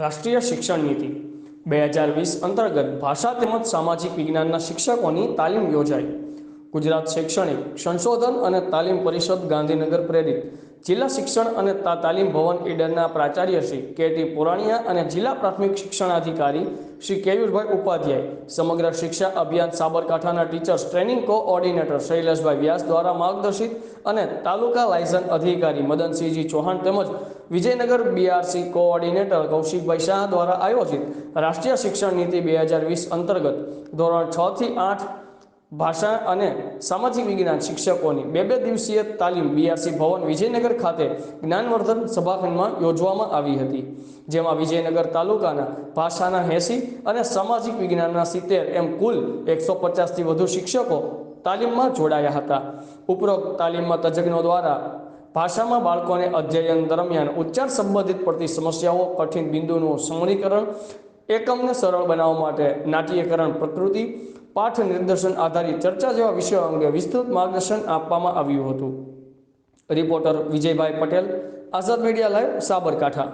રાષ્ટ્રીય શિક્ષણ નીતિ. બે હજાર વીસ અંતર્ગત ભાષા તેમજ સામાજિક વિજ્ઞાનના શિક્ષકોની તાલીમ યોજાઈ. ગુજરાત શૈક્ષણિક સંશોધન અને તાલીમ પરિષદ ગાંધીનગર પ્રેરિત જિલ્લા શિક્ષણ અને તાલીમ ભવન ઈડરના પ્રાચાર્ય શ્રી કે. ટી. પુરાણીયા અને જિલ્લા પ્રાથમિક શિક્ષણાધિકારી શ્રી કેયુરભાઈ ઉપાધ્યાય, સમગ્ર શિક્ષા અભિયાન સાબરકાંઠાના teachers, training coordinator Shaileshbhai Vyas દ્વારા માર્ગદર્શિત અને તાલુકા લાયસન્સ અધિકારી મદનસિંહજી ચૌહાણ તેમજ વિજયનગર બીઆરસી કોઓર્ડિનેટર કૌશિકભાઈ શાહ દ્વારા આયોજિત રાષ્ટ્રીય શિક્ષણ નીતિ બે હજાર વીસ અંતર્ગત ધોરણ છ થી આઠ ભાષા અને સામાજિક વિજ્ઞાન શિક્ષકોની બે બે દિવસીય તાલીમ બીઆરસી ભવન વિજયનગર ખાતે જ્ઞાનવર્ધન સભાખંડમાં યોજવામાં આવી હતી, જેમાં વિજયનગર તાલુકાના ભાષાના એંસી અને સામાજિક વિજ્ઞાનના સિત્તેર એમ કુલ એકસો પચાસથી વધુ શિક્ષકો તાલીમમાં જોડાયા હતા. ઉપરોક્ત તાલીમમાં તજજ્ઞો દ્વારા ભાષામાં બાળકોને અધ્યયન દરમિયાન ઉચ્ચાર સંબંધિત પડતી સમસ્યાઓ, કઠિન બિંદુનું સમણીકરણ એકમને સરળ બનાવવા માટે નાટ્યકરણ, પ્રકૃતિ પાઠ નિર્દેશન આધારિત ચર્ચા જેવા વિષયો અંગે વિસ્તૃત માર્ગદર્શન આપવામાં આવ્યું હતું. Reporter Vijaybhai Patel, Azad media live Sabarkantha.